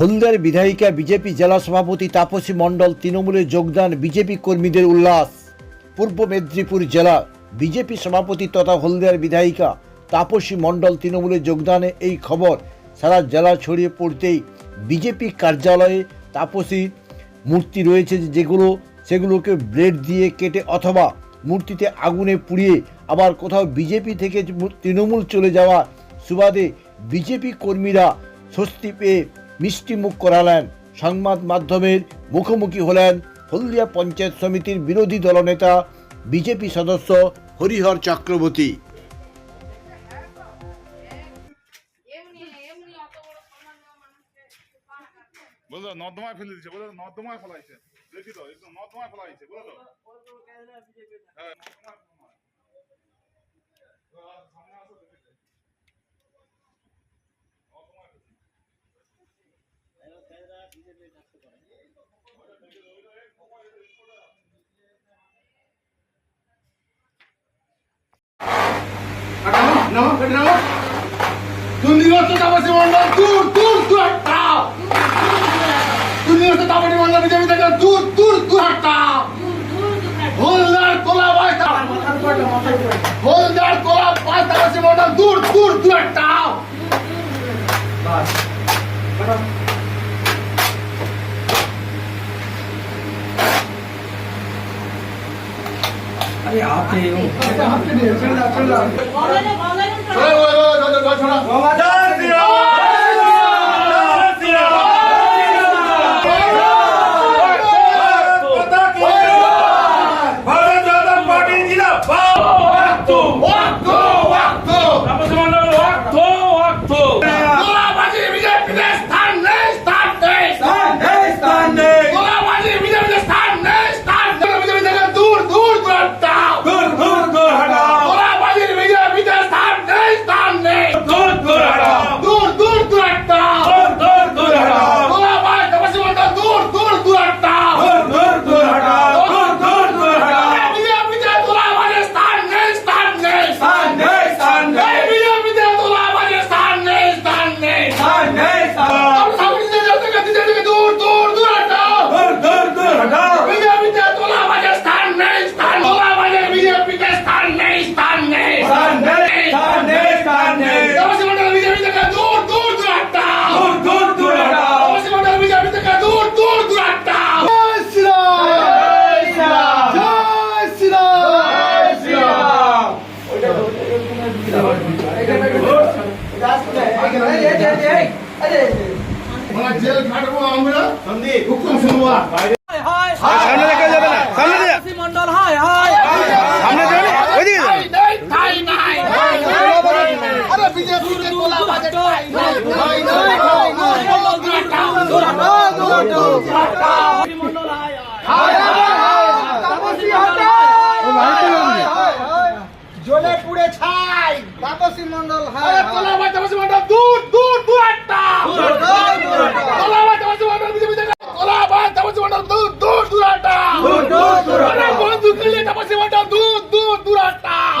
হলদিয়ার বিধায়িকা বিজেপি জেলা সভাপতি তাপসী মণ্ডল তৃণমূলে যোগদান বিজেপি কর্মীদের উল্লাস। পূর্ব মেদিনীপুর জেলা বিজেপি সভাপতি তথা হলদিয়ার বিধায়িকা তাপসী মণ্ডল তৃণমূলে যোগদানে এই খবর সারা জেলা ছড়িয়ে পড়তেই বিজেপি কার্যালয়ে তাপসী মূর্তি রয়েছে যেগুলো, সেগুলোকে ব্লেড দিয়ে কেটে অথবা মূর্তিতে আগুনে পুড়িয়ে আবার কোথাও বিজেপি থেকে তৃণমূল চলে যাওয়া সুবাদে বিজেপি কর্মীরা স্বস্তি পেয়ে মিষ্টি মুখ করালেন। সংবাদ মাধ্যমের মুখোমুখি হলেন হলদিয়া পঞ্চায়েত সমিতির বিরোধী দলনেতা, বিজেপি সদস্য হরিহর চক্রবর্তী। নর্দমায় ফেলে দিচ্ছে নর্দমায় ফেলাইছে। দেখি তো নর্দমায় ফেলাইছে। আর সামনে আসো দেখি তো। নর্দমায় ফেলেছে। দুর্নীতি তাপসী মন্ডল দূর দূর দূর হটাও দুর্নীতি তাপসী মন্ডল বিজেপি থেকে দূর দূর দূর হলদার কোলা বাস হলদার কোলা বাস তাপসী মন্ডল দূর দূর দূর হটাও ভারত জনতা পার্টি জিন্দাবাদ। জেল খাটবো আমরা হুকুম শুনব সামনে রেখে যাবে না সামনে মন্ডল হায় হায় সামনে যাবে ওইদিকে আরে বিজেপি মন্ডল হায় জ্বলে পুড়ে ছাই তাপসী মন্ডল আরে গোলা বাজে তাপসী মন্ডল দূর দূর দূর হটাও গোলা বাজে তাপসী মন্ডল বিজেপি থেকে গোলা বাজে তাপসী মন্ডল দূর দূর দূর হটাও দূর দূর দূর আরে বন্দুক নিয়ে তাপসী মন্ডল দূর দূর দূর হটাও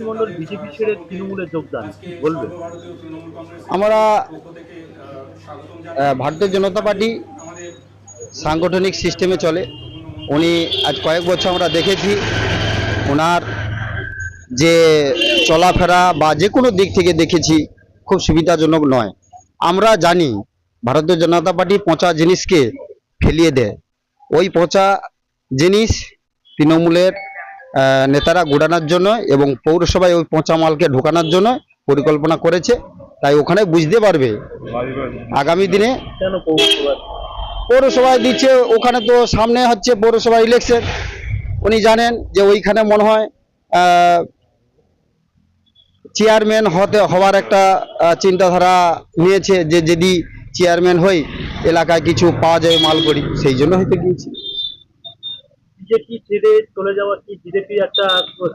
তাপসী বিজেপি ছেড়ে তৃণমূলে যোগদান বলবে? আমরা আহ, ভারতীয় জনতা পার্টি সাংগঠনিক সিস্টেমে চলে। উনি আজ কয়েক বছর আমরা দেখেছি ওনার যে চলাফেরা বা যে কোনো দিক থেকে দেখেছি খুব সুবিধাজনক নয়। আমরা জানি ভারতীয় জনতা পার্টি পচা জিনিসকে ফেলিয়ে দেয়। ওই পচা জিনিস তৃণমূলের নেতারা গোড়ানোর জন্য এবং পৌরসভায় ওই পচা মালকে ঢোকানোর জন্য পরিকল্পনা করেছে। তাই ওখানে বুঝতে পারবে। আগামী দিনে পৌরসভায়? দিচ্ছে ওখানে তো সামনে হচ্ছে পৌরসভা ইলেকশন উনি জানেন যে ওইখানে মনে হয় চেয়ারম্যান হতে হওয়ার একটা চিন্তাধারা নিয়েছে যে যদি চেয়ারম্যান হই এলাকায় কিছু পাওয়া যায় মাল করি সেই জন্য হয়তো গিয়েছি বিজেপি ছেড়ে চলে যাওয়া কি বিজেপি একটা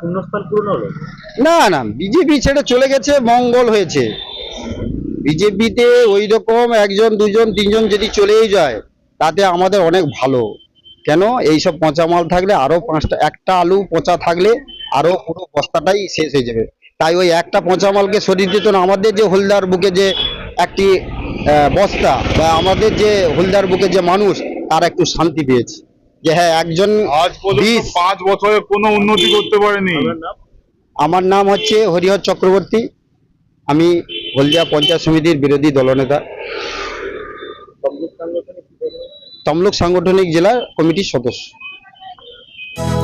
শূন্যস্থান পূরণ হলো? না না, বিজেপি ছেড়ে চলে গেছে, মঙ্গল হয়েছে। বিজেপিতে ওই রকম একজন, দুজন, তিনজন যদি চলেই যায়, তাতে আমাদের অনেক ভালো। কেন? এইসব পচা মাল থাকলে আরও পাঁচটা, একটা আলু পচা থাকলে আরও পুরো বস্তাটাই শেষ হয়ে যাবে। তাই ওই একটা পচা মালকে সরিয়ে দিত না, আমাদের যে হলদার বুকে যে একটি বস্তা বা আমাদের যে হলদার বুকে যে মানুষ, তার একটু শান্তি পেয়েছে। যে হ্যাঁ একজন আজ পর্যন্ত পাঁচ বছরে কোনো উন্নতি করতে পারেনি। আমার নাম হচ্ছে হরিহর চক্রবর্তী। আমি হলদিয়া পঞ্চায়েত সমিতির বিরোধী দলনেতা। তমলুক সাংগঠনিক জেলা কমিটির সদস্য।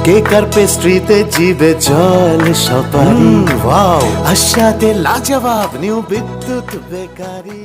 কেকার পেস্ট্রিতে জিবে জল সপারি? ওয়াও। আশাতে লাজবাব new Bidyut bakery.